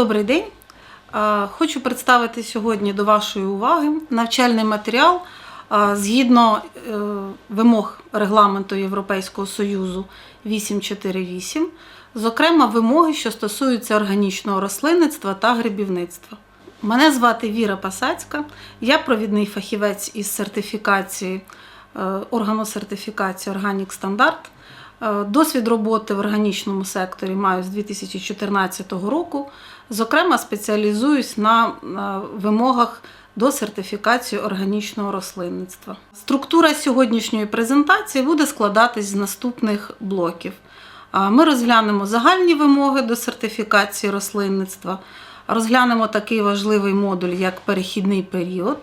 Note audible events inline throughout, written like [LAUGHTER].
добрий день. Хочу представити сьогодні до вашої уваги навчальний матеріал згідно е, вимог регламенту Європейського Союзу 848, зокрема вимоги, що стосуються органічного рослинництва та грибівництва. Мене звати Віра Пасацька, я провідний фахівець із сертифікації е, органу сертифікації Organic Standard. Е, Досвід роботи в органічному секторі маю з 2014 року. Зокрема, спеціалізуюсь на на вимогах до сертифікації органічного рослинництва. Структура сьогоднішньої презентації буде складатись з наступних блоків. Ми розглянемо загальні вимоги до сертифікації рослинництва, розглянемо такий важливий модуль, як перехідний період.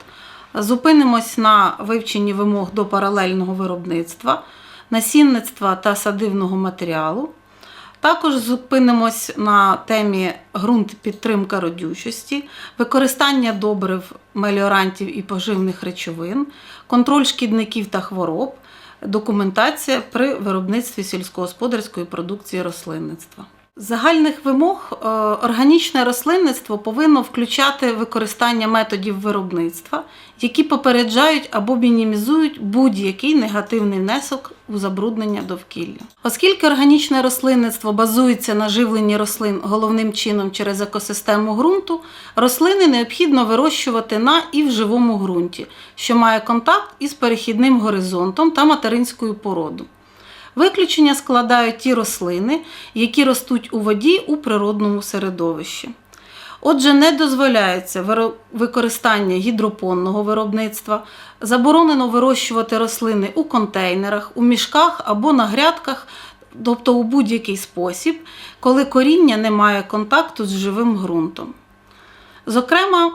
Зупинимось на вивченні вимог до паралельного виробництва, насінництва та садивного матеріалу. Також зупинимось на темі ґрунт підтримка родючості, використання добрив, меліорантів і поживних речовин, контроль шкідників та хвороб, документація при виробництві сільськогосподарської продукції рослинництва. Загальних вимог е, органічне рослинництво повинно включати використання методів виробництва, які попереджають або мінімізують будь-який негативний внесок у забруднення довкілля. Оскільки органічне рослинництво базується на живленні рослин головним чином через екосистему ґрунту, рослини необхідно вирощувати на і в живому ґрунті, що має контакт із перехідним горизонтом та материнською породою. Виключення складають ті рослини, які ростуть у воді у природному середовищі. Отже, не дозволяється використання гідропонного виробництва, заборонено вирощувати рослини у контейнерах, у мішках або на грядках, тобто у будь-який спосіб, коли коріння не має контакту з живим ґрунтом. Зокрема,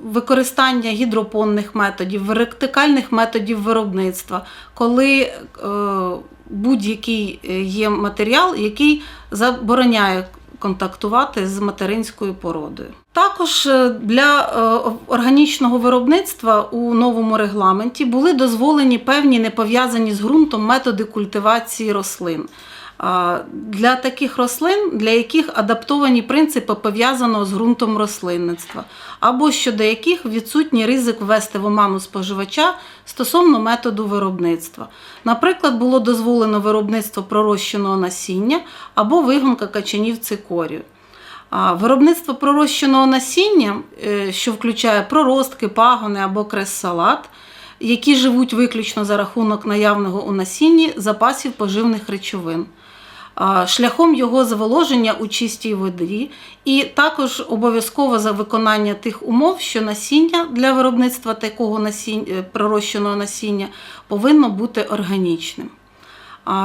використання гідропонних методів, вертикальних методів виробництва, коли е, будь-який е, є матеріал, який забороняє контактувати з материнською породою. Також е, для е, органічного виробництва у новому регламенті були дозволені певні непов'язані з ґрунтом методи культивації рослин. Для таких рослин, для яких адаптовані принципи пов'язаного з ґрунтом рослинництва, або щодо яких відсутній ризик ввести в оману споживача стосовно методу виробництва. Наприклад, було дозволено виробництво пророщеного насіння або вигонка качанів цикорію. Виробництво пророщеного насіння, е, що включає проростки, пагони або крес-салат, які живуть виключно за рахунок наявного у насінні запасів поживних речовин, шляхом його зволоження у чистій воді, і також обов'язково за виконання тих умов, що насіння для виробництва такого насіння, е, пророщеного насіння повинно бути органічним.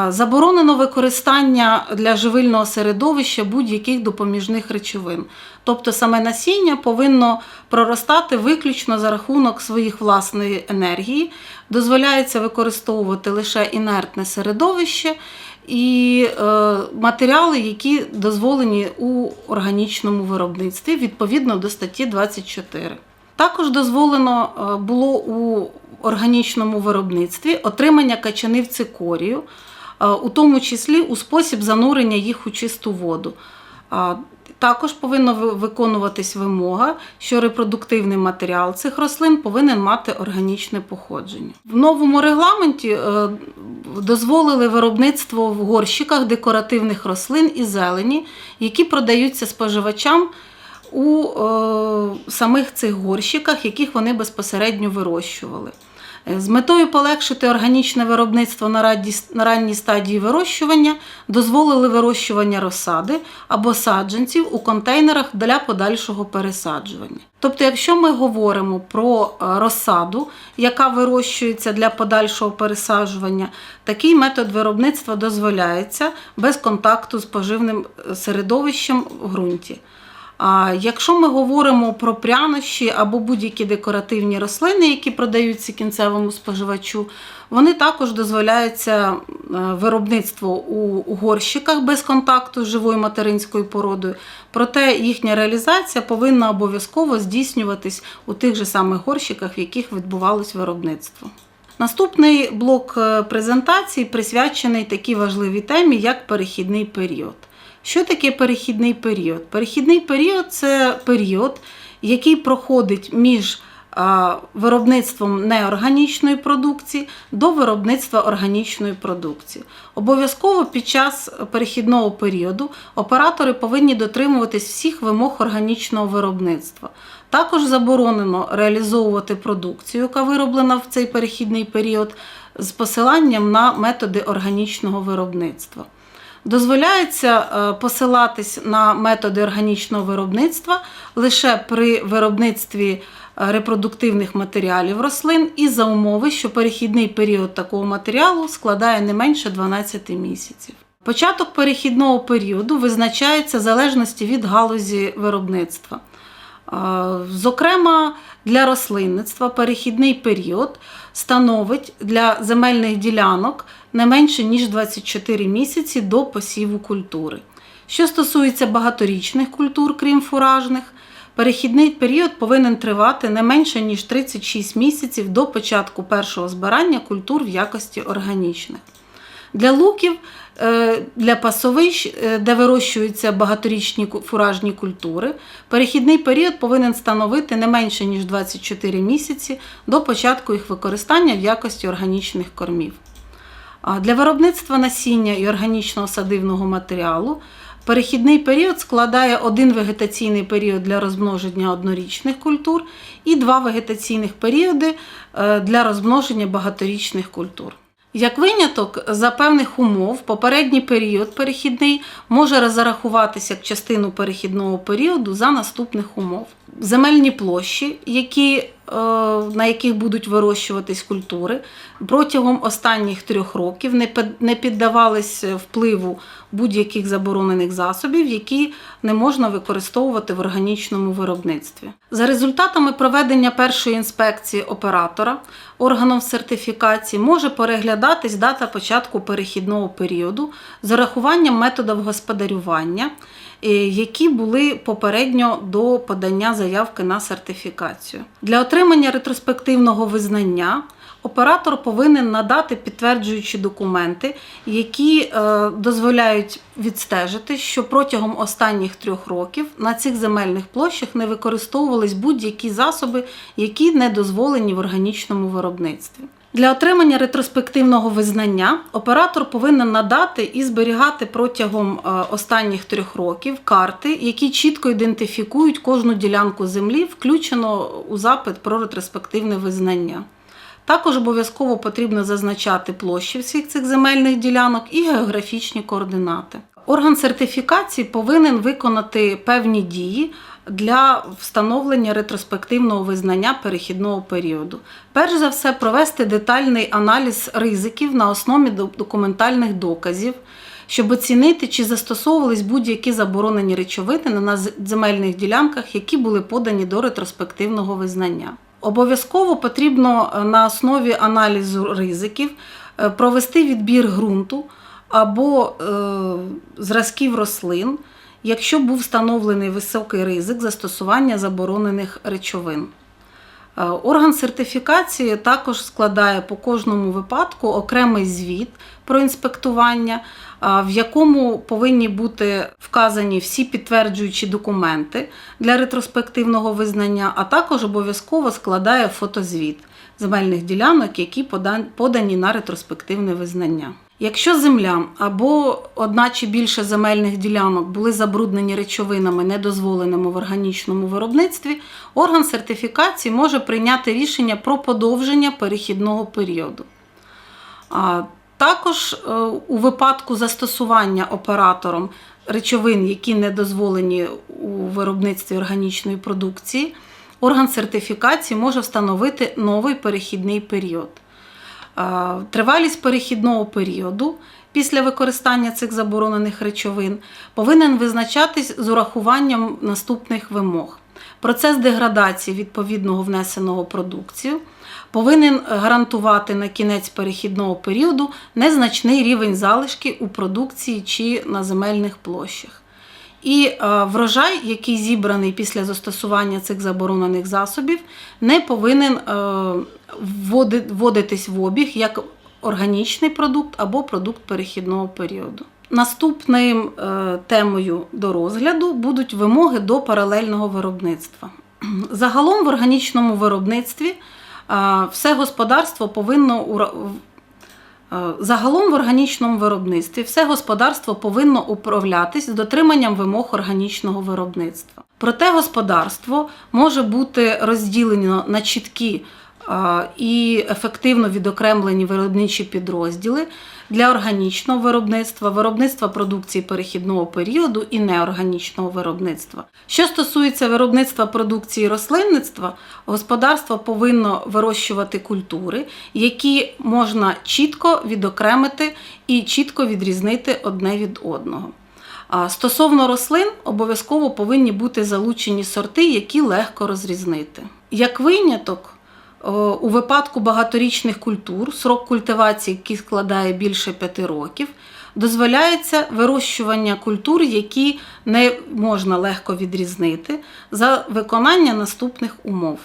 Заборонено використання для живильного середовища будь-яких допоміжних речовин. Тобто саме насіння повинно проростати виключно за рахунок своїх власної енергії. Дозволяється використовувати лише інертне середовище і е, матеріали, які дозволені у органічному виробництві відповідно до статті 24. Також дозволено е, було у органічному виробництві отримання качанів цикорію, е, у тому числі у спосіб занурення їх у чисту воду. Також повинна виконуватись вимога, що репродуктивний матеріал цих рослин повинен мати органічне походження. В новому регламенті е, дозволили виробництво в горщиках декоративних рослин і зелені, які продаються споживачам у е, самих цих горщиках, яких вони безпосередньо вирощували. З метою полегшити органічне виробництво на ранній- на ранній стадії вирощування дозволили вирощування розсади або саджанців у контейнерах для подальшого пересаджування. Тобто, якщо ми говоримо про е, розсаду, яка вирощується для подальшого пересаджування, такий метод виробництва дозволяється без контакту з поживним е, середовищем в ґрунті. Якщо ми говоримо про прянощі або будь-які декоративні рослини, які продаються кінцевому споживачу, вони також дозволяються е, виробництво у горщиках без контакту з живою материнською породою. Проте їхня реалізація повинна обов'язково здійснюватись у тих же самих горщиках, в яких відбувалось виробництво. Наступний блок е, презентації присвячений такій важливій темі, як перехідний період. Що таке перехідний період? Перехідний період це період, який проходить між виробництвом неорганічної продукції до виробництва органічної продукції. Обов'язково під час перехідного періоду оператори повинні дотримуватись всіх вимог органічного виробництва. Також заборонено реалізовувати продукцію, яка вироблена в цей перехідний період, з посиланням на методи органічного виробництва. Дозволяється е, посилатись на методи органічного виробництва лише при виробництві е, репродуктивних матеріалів рослин і за умови, що перехідний період такого матеріалу складає не менше 12 місяців. Початок перехідного періоду визначається в залежності від галузі виробництва. Е, Зокрема, для рослинництва перехідний період становить для земельних ділянок не менше ніж 24 місяці до посіву культури. Що стосується багаторічних культур, крім фуражних, перехідний період повинен тривати не менше ніж 36 місяців до початку першого збирання культур в якості органічних. Для луків, е, для пасовищ, е, де вирощуються багаторічні фуражні культури, перехідний період повинен становити не менше ніж 24 місяці до початку їх використання в якості органічних кормів. Для виробництва насіння і органічного садивного матеріалу перехідний період складає один вегетаційний період для розмноження однорічних культур і два вегетаційних періоди е, для розмноження багаторічних культур. Як виняток, за певних умов попередній період перехідний може зарахуватися як частину перехідного періоду за наступних умов. Земельні площі, які, е, на яких будуть вирощуватись культури, протягом останніх трьох років не під- піддавались впливу будь-яких заборонених засобів, які не можна використовувати в органічному виробництві. За результатами проведення першої інспекції оператора органом сертифікації може переглядатись дата початку перехідного періоду з урахуванням методів господарювання, е, які були попередньо до подання заявки на сертифікацію. Для отримання ретроспективного визнання оператор повинен надати підтверджуючі документи, які е, дозволяють відстежити, що протягом останніх трьох років на цих земельних площах не використовувались будь-які засоби, які не дозволені в органічному виробництві. Для отримання ретроспективного визнання оператор повинен надати і зберігати протягом е, останніх трьох років карти, які чітко ідентифікують кожну ділянку землі, включено у запит про ретроспективне визнання. Також обов'язково потрібно зазначати площі всіх цих земельних ділянок і географічні координати. Орган сертифікації повинен виконати певні дії для встановлення ретроспективного визнання перехідного періоду. Перш за все, провести детальний аналіз ризиків на основі документальних доказів, щоб оцінити, чи застосовувались будь-які заборонені речовини на земельних ділянках, які були подані до ретроспективного визнання. Обов'язково потрібно е, на основі аналізу ризиків е, провести відбір ґрунту або е, зразків рослин, якщо був встановлений високий ризик застосування заборонених речовин. Е, Орган сертифікації також складає по кожному випадку окремий звіт про інспектування, в якому повинні бути вказані всі підтверджуючі документи для ретроспективного визнання, а також обов'язково складає фотозвіт земельних ділянок, які подані на ретроспективне визнання. Якщо земля або одна чи більше земельних ділянок були забруднені речовинами, недозволеними в органічному виробництві, орган сертифікації може прийняти рішення про подовження перехідного періоду. А також е, у випадку застосування оператором речовин, які не дозволені у виробництві органічної продукції, орган сертифікації може встановити новий перехідний період. Тривалість перехідного періоду після використання цих заборонених речовин повинен визначатись з урахуванням наступних вимог. Процес деградації відповідного внесеного продукцію повинен гарантувати на кінець перехідного періоду незначний рівень залишки у продукції чи на земельних площах. І е, врожай, який зібраний після застосування цих заборонених засобів, не повинен е, вводитись в обіг як органічний продукт або продукт перехідного періоду. Наступною е, темою до розгляду будуть вимоги до паралельного виробництва. [CLEARS THROAT] Загалом в органічному виробництві все господарство повинно загалом в органічному виробництві все господарство повинно управлятись з дотриманням вимог органічного виробництва. Проте господарство може бути розділено на чіткі е, і ефективно відокремлені виробничі підрозділи для органічного виробництва, виробництва продукції перехідного періоду і неорганічного виробництва. Що стосується виробництва продукції рослинництва, господарство повинно вирощувати культури, які можна чітко відокремити і чітко відрізнити одне від одного. Стосовно рослин, обов'язково повинні бути залучені сорти, які легко розрізнити. Як виняток, у випадку багаторічних культур, срок культивації, який складає більше 5 років, дозволяється вирощування культур, які не можна легко відрізнити, за виконання наступних умов.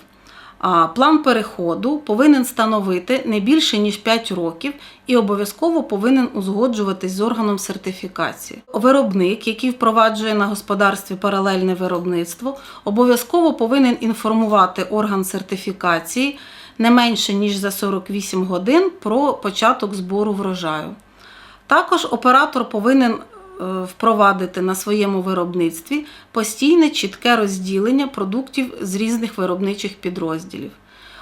План переходу повинен становити не більше ніж 5 років і обов'язково повинен узгоджуватись з органом сертифікації. Виробник, який впроваджує на господарстві паралельне виробництво, обов'язково повинен інформувати орган сертифікації не менше ніж за 48 годин про початок збору врожаю. Також оператор повинен впровадити на своєму виробництві постійне чітке розділення продуктів з різних виробничих підрозділів.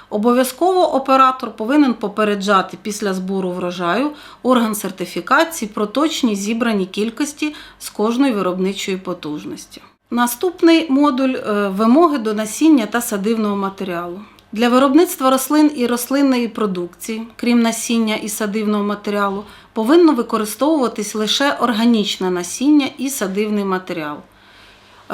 Обов'язково оператор повинен попереджати після збору врожаю орган сертифікації про точні зібрані кількості з кожної виробничої потужності. Наступний модуль е, вимоги до насіння та садивного матеріалу. Для виробництва рослин і рослинної продукції, крім насіння і садивного матеріалу, повинно використовуватись лише органічне насіння і садивний матеріал.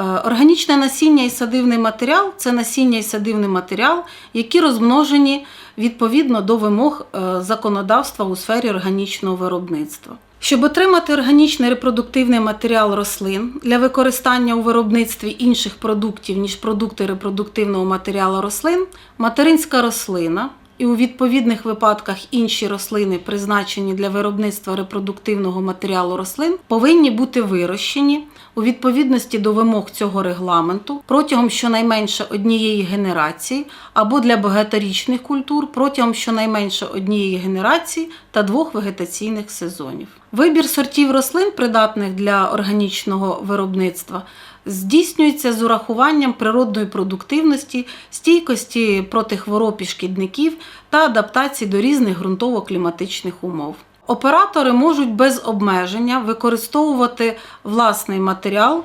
Е, Органічне насіння і садивний матеріал це насіння і садивний матеріал, які розмножені відповідно до вимог е, законодавства у сфері органічного виробництва. Щоб отримати органічний репродуктивний матеріал рослин для використання у виробництві інших продуктів, ніж продукти репродуктивного матеріалу рослин, материнська рослина і у відповідних випадках інші рослини, призначені для виробництва репродуктивного матеріалу рослин, повинні бути вирощені у відповідності до вимог цього регламенту протягом щонайменше однієї генерації або для багаторічних культур протягом щонайменше однієї генерації та двох вегетаційних сезонів. Вибір сортів рослин, придатних для органічного виробництва, здійснюється з урахуванням природної продуктивності, стійкості проти хвороб і шкідників та адаптації до різних ґрунтово-кліматичних умов. Оператори можуть без обмеження використовувати власний матеріал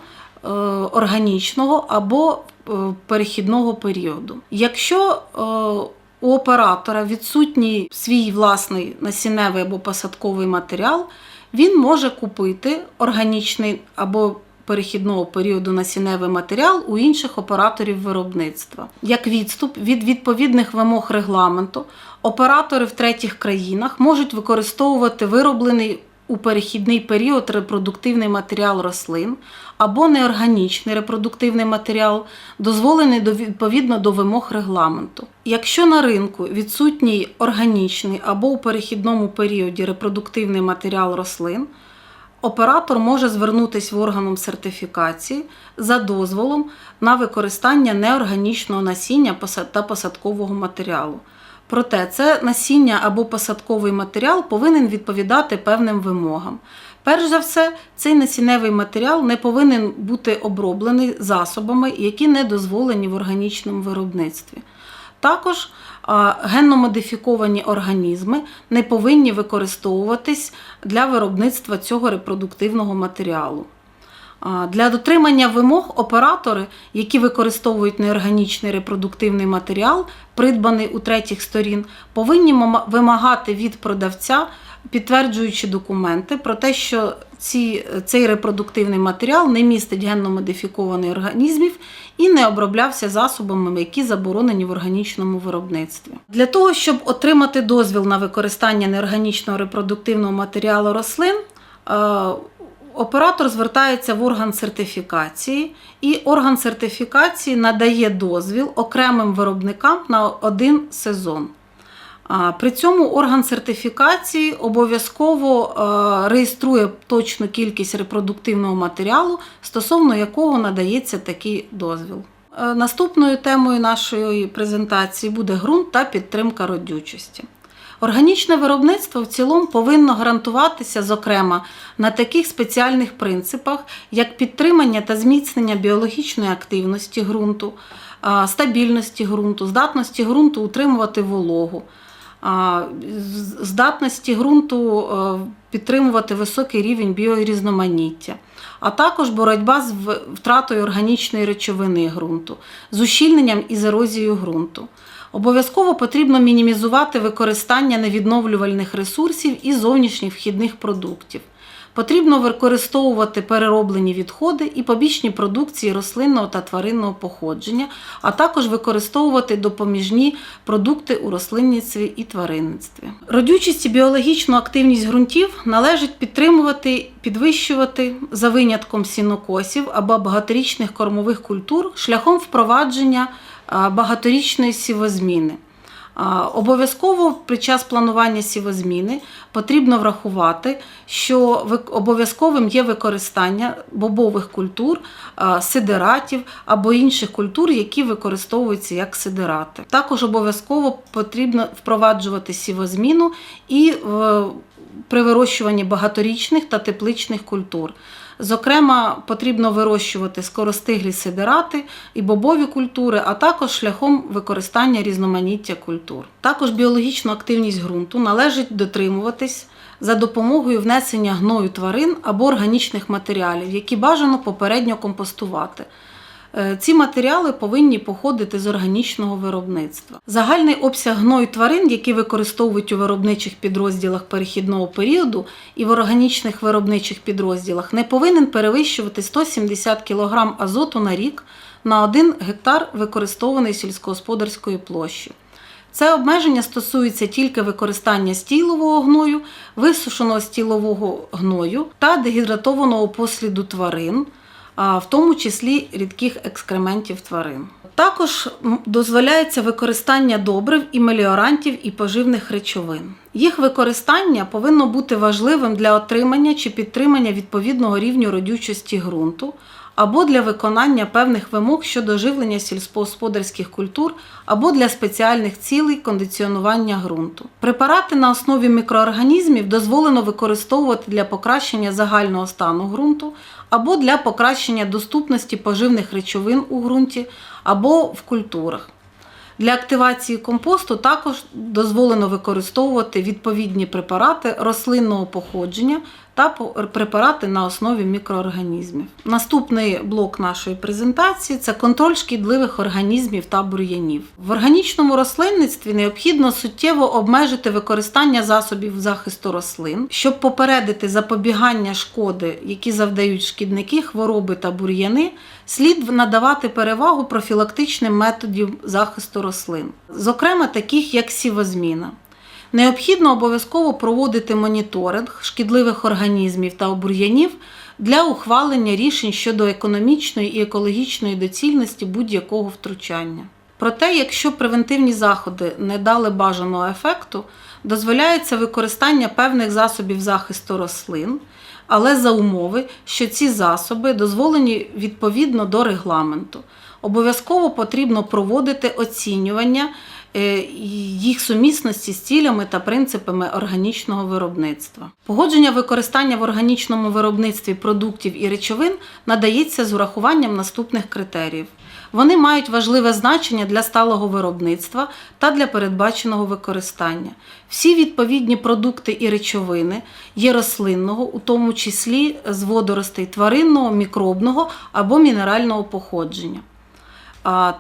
е, органічного або е, перехідного періоду. Якщо е, у оператора відсутній свій власний насінневий або посадковий матеріал, він може купити органічний або перехідного періоду насінневий матеріал у інших операторів виробництва. Як відступ від відповідних вимог регламенту, оператори в третіх країнах можуть використовувати вироблений у перехідний період репродуктивний матеріал рослин або неорганічний репродуктивний матеріал, дозволений до- відповідно до вимог регламенту. Якщо на ринку відсутній органічний або у перехідному періоді репродуктивний матеріал рослин, Оператор може звернутися в органом сертифікації за дозволом на використання неорганічного насіння та посадкового матеріалу. Проте це насіння або посадковий матеріал повинен відповідати певним вимогам. Перш за все, цей насінневий матеріал не повинен бути оброблений засобами, які не дозволені в органічному виробництві. Також генно-модифіковані організми не повинні використовуватись для виробництва цього репродуктивного матеріалу. Для дотримання вимог оператори, які використовують неорганічний репродуктивний матеріал, придбаний у третіх сторін, повинні вимагати від продавця, підтверджуючи документи про те, що ці, цей репродуктивний матеріал не містить генно-модифікованих організмів і не оброблявся засобами, які заборонені в органічному виробництві. Для того, щоб отримати дозвіл на використання неорганічного репродуктивного матеріалу рослин, е, Оператор звертається в орган сертифікації, і орган сертифікації надає дозвіл окремим виробникам на один сезон. При цьому орган сертифікації обов'язково е, реєструє точну кількість репродуктивного матеріалу, стосовно якого надається такий дозвіл. Е, Наступною темою нашої презентації буде ґрунт та підтримка родючості. Органічне виробництво в цілому повинно гарантуватися, зокрема, на таких спеціальних принципах, як підтримання та зміцнення біологічної активності ґрунту, стабільності ґрунту, здатності ґрунту утримувати вологу, здатності ґрунту е, підтримувати високий рівень біорізноманіття, а також боротьба з втратою органічної речовини ґрунту, з ущільненням і з ерозією ґрунту. Обов'язково потрібно мінімізувати використання невідновлювальних ресурсів і зовнішніх вхідних продуктів. Потрібно використовувати перероблені відходи і побічні продукції рослинного та тваринного походження, а також використовувати допоміжні продукти у рослинництві і тваринництві. Родючість і біологічну активність ґрунтів належить підтримувати, підвищувати за винятком сінокосів або багаторічних кормових культур шляхом впровадження багаторічної сівозміни. Обов'язково під час планування сівозміни потрібно врахувати, що обов'язковим є використання бобових культур, сидератів або інших культур, які використовуються як сидерати. Також обов'язково потрібно впроваджувати сівозміну і при вирощуванні багаторічних та тепличних культур. Зокрема, потрібно вирощувати скоростиглі сидирати і бобові культури, а також шляхом використання різноманіття культур. Також біологічну активність ґрунту належить дотримуватись за допомогою внесення гною тварин або органічних матеріалів, які бажано попередньо компостувати. Е, Ці матеріали повинні походити з органічного виробництва. Загальний обсяг гною тварин, які використовують у виробничих підрозділах перехідного періоду і в органічних виробничих підрозділах, не повинен перевищувати 170 кг азоту на рік на 1 гектар використованої сільськогосподарської площі. Це обмеження стосується тільки використання стілового гною, висушеного стілового гною та дегідратованого посліду тварин, в тому числі рідких екскрементів тварин. Також дозволяється використання добрив і меліорантів і поживних речовин. Їх використання повинно бути важливим для отримання чи підтримання відповідного рівню родючості ґрунту або для виконання певних вимог щодо живлення сільськогосподарських культур або для спеціальних цілей кондиціонування ґрунту. Препарати на основі мікроорганізмів дозволено використовувати для покращення загального стану ґрунту або для покращення доступності поживних речовин у ґрунті або в культурах. Для активації компосту також дозволено використовувати відповідні препарати рослинного походження та препарати на основі мікроорганізмів. Наступний блок нашої презентації це контроль шкідливих організмів та бур'янів. В органічному рослинництві необхідно суттєво обмежити використання засобів захисту рослин, щоб попередити запобігання шкоди, які завдають шкідники, хвороби та бур'яни, слід надавати перевагу профілактичним методам захисту рослин, зокрема таких як сівозміна. Необхідно обов'язково проводити моніторинг шкідливих організмів та бур'янів для ухвалення рішень щодо економічної і екологічної доцільності будь-якого втручання. Проте, якщо превентивні заходи не дали бажаного ефекту, дозволяється використання певних засобів захисту рослин, але за умови, що ці засоби дозволені відповідно до регламенту. Обов'язково потрібно проводити оцінювання їх сумісності з цілями та принципами органічного виробництва. Погодження використання в органічному виробництві продуктів і речовин надається з урахуванням наступних критеріїв. Вони мають важливе значення для сталого виробництва та для передбаченого використання. Всі відповідні продукти і речовини є рослинного, у тому числі з водоростей тваринного, мікробного або мінерального походження.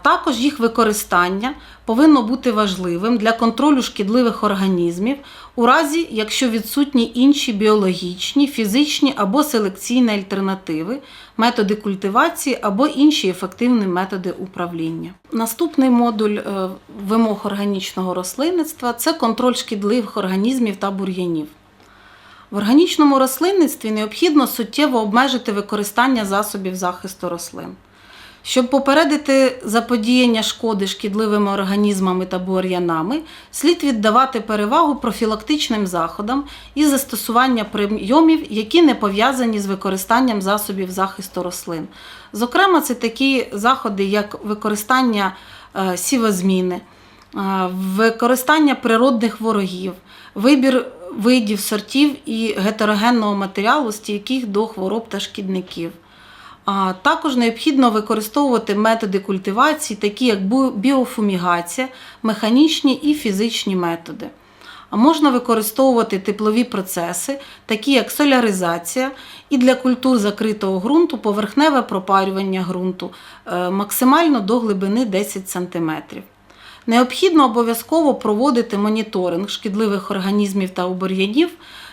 Також їх використання повинно бути важливим для контролю шкідливих організмів у разі, якщо відсутні інші біологічні, фізичні або селекційні альтернативи, методи культивації або інші ефективні методи управління. Наступний модуль е, вимог органічного рослинництва це контроль шкідливих організмів та бур'янів. В органічному рослинництві необхідно суттєво обмежити використання засобів захисту рослин. Щоб попередити заподіяння шкоди шкідливими організмами та бур'янами, слід віддавати перевагу профілактичним заходам і застосування прийомів, які не пов'язані з використанням засобів захисту рослин. Зокрема, це такі заходи, як використання е, сівозміни, е, використання природних ворогів, вибір видів сортів і гетерогенного матеріалу, стійких до хвороб та шкідників. А також необхідно використовувати методи культивації, такі як біофумігація, механічні і фізичні методи. А можна використовувати теплові процеси, такі як соляризація, і для культур закритого ґрунту поверхневе пропарювання ґрунту е, максимально до глибини 10 см. Необхідно обов'язково проводити моніторинг шкідливих організмів та обур'янів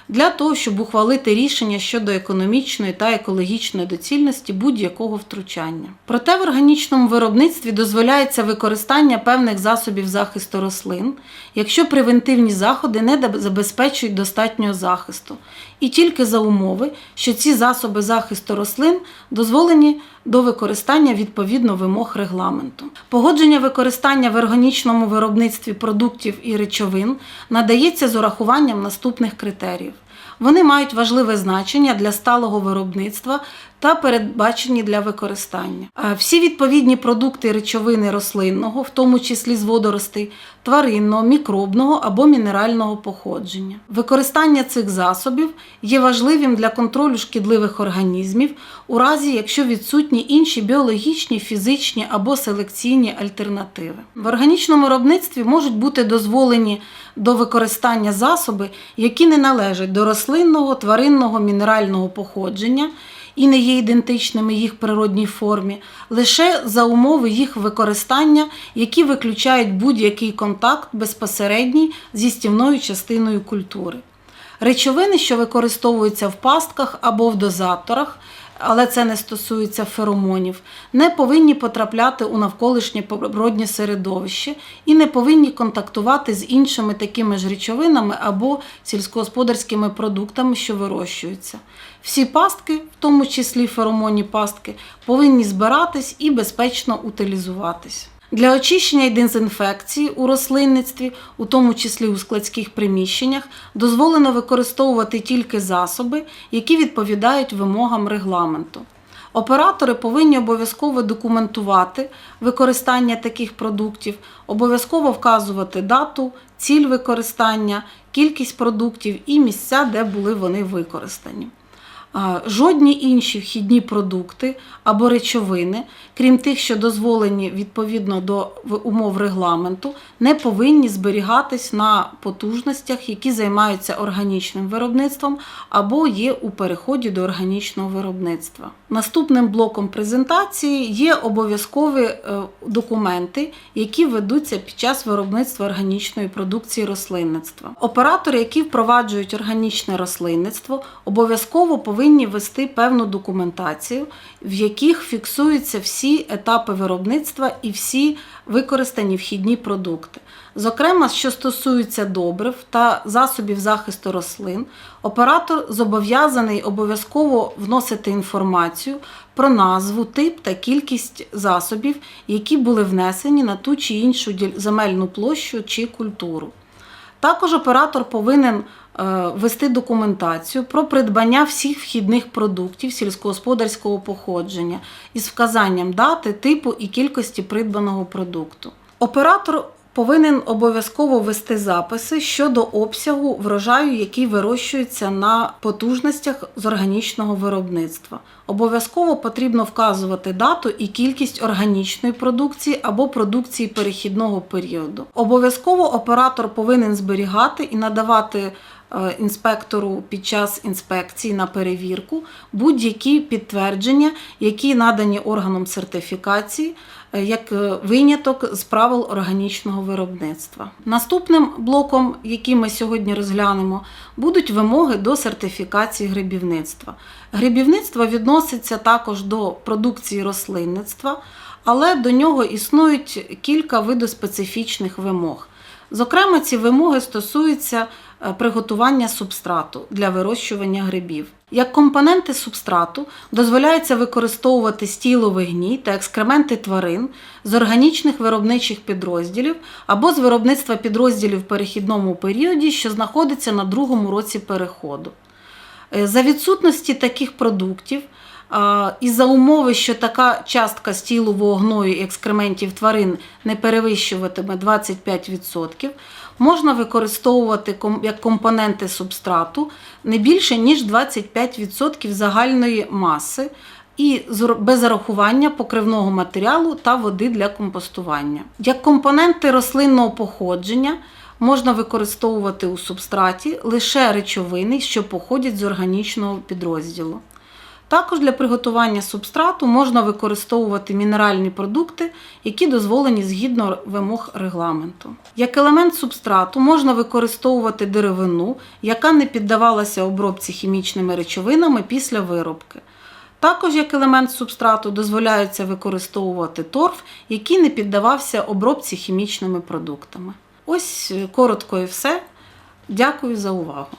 для того, щоб ухвалити рішення щодо економічної та екологічної доцільності будь-якого втручання. Проте в органічному виробництві дозволяється використання певних засобів захисту рослин, якщо превентивні заходи не забезпечують достатнього захисту, і тільки за умови, що ці засоби захисту рослин дозволені до використання відповідно вимог регламенту. Погодження використання в органічному виробництві продуктів і речовин надається з урахуванням наступних критеріїв. Вони мають важливе значення для сталого виробництва та передбачені для використання. Всі відповідні продукти речовини рослинного, в тому числі з водоростей, тваринного, мікробного або мінерального походження. Використання цих засобів є важливим для контролю шкідливих організмів у разі, якщо відсутні інші біологічні, фізичні або селекційні альтернативи. В органічному виробництві можуть бути дозволені до використання засоби, які не належать до рослинного, тваринного, мінерального походження і не є ідентичними їх природній формі, лише за умови їх використання, які виключають будь-який контакт безпосередній зі стівною частиною культури. Речовини, що використовуються в пастках або в дозаторах, але це не стосується феромонів, не повинні потрапляти у навколишнє природнє середовище і не повинні контактувати з іншими такими ж речовинами або сільськогосподарськими продуктами, що вирощуються. Всі пастки, в тому числі феромонні пастки, повинні збиратись і безпечно утилізуватись. Для очищення і дезінфекції у рослинництві, у тому числі у складських приміщеннях, дозволено використовувати тільки засоби, які відповідають вимогам регламенту. Оператори повинні обов'язково документувати використання таких продуктів, обов'язково вказувати дату, ціль використання, кількість продуктів і місця, де були вони використані. Жодні інші вхідні продукти або речовини, крім тих, що дозволені відповідно до умов регламенту, не повинні зберігатись на потужностях, які займаються органічним виробництвом або є у переході до органічного виробництва. Наступним блоком презентації є обов'язкові е, документи, які ведуться під час виробництва органічної продукції рослинництва. Оператори, які впроваджують органічне рослинництво, обов'язково повинні вести певну документацію, в яких фіксуються всі етапи виробництва і всі використані вхідні продукти. Зокрема, що стосується добрив та засобів захисту рослин, оператор зобов'язаний обов'язково вносити інформацію про назву, тип та кількість засобів, які були внесені на ту чи іншу земельну площу чи культуру. Також оператор повинен вести документацію про придбання всіх вхідних продуктів сільськогосподарського походження із вказанням дати, типу і кількості придбаного продукту. Оператор повинен обов'язково вести записи щодо обсягу врожаю, який вирощується на потужностях з органічного виробництва. Обов'язково потрібно вказувати дату і кількість органічної продукції або продукції перехідного періоду. Обов'язково оператор повинен зберігати і надавати е, інспектору під час інспекції на перевірку будь-які підтвердження, які надані органом сертифікації е, як е, виняток з правил органічного виробництва. Наступним блоком, який ми сьогодні розглянемо, будуть вимоги до сертифікації грибівництва. Грибівництво відноситься також до продукції рослинництва, але до нього існують кілька видоспецифічних вимог. Зокрема, ці вимоги стосуються е, приготування субстрату для вирощування грибів. Як компоненти субстрату дозволяється використовувати стіловий гній та екскременти тварин з органічних виробничих підрозділів або з виробництва підрозділів в перехідному періоді, що знаходиться на другому році переходу. Е, За відсутності таких продуктів і за умови, що така частка стілового гною і екскрементів тварин не перевищуватиме 25%, можна використовувати як компоненти субстрату не більше ніж 25% загальної маси і без зарахування покривного матеріалу та води для компостування. Як компоненти рослинного походження можна використовувати у субстраті лише речовини, що походять з органічного підрозділу. Також для приготування субстрату можна використовувати мінеральні продукти, які дозволені згідно вимог регламенту. Як елемент субстрату можна використовувати деревину, яка не піддавалася обробці хімічними речовинами після виробки. Також як елемент субстрату дозволяється використовувати торф, який не піддавався обробці хімічними продуктами. Ось е, коротко і все. Дякую за увагу.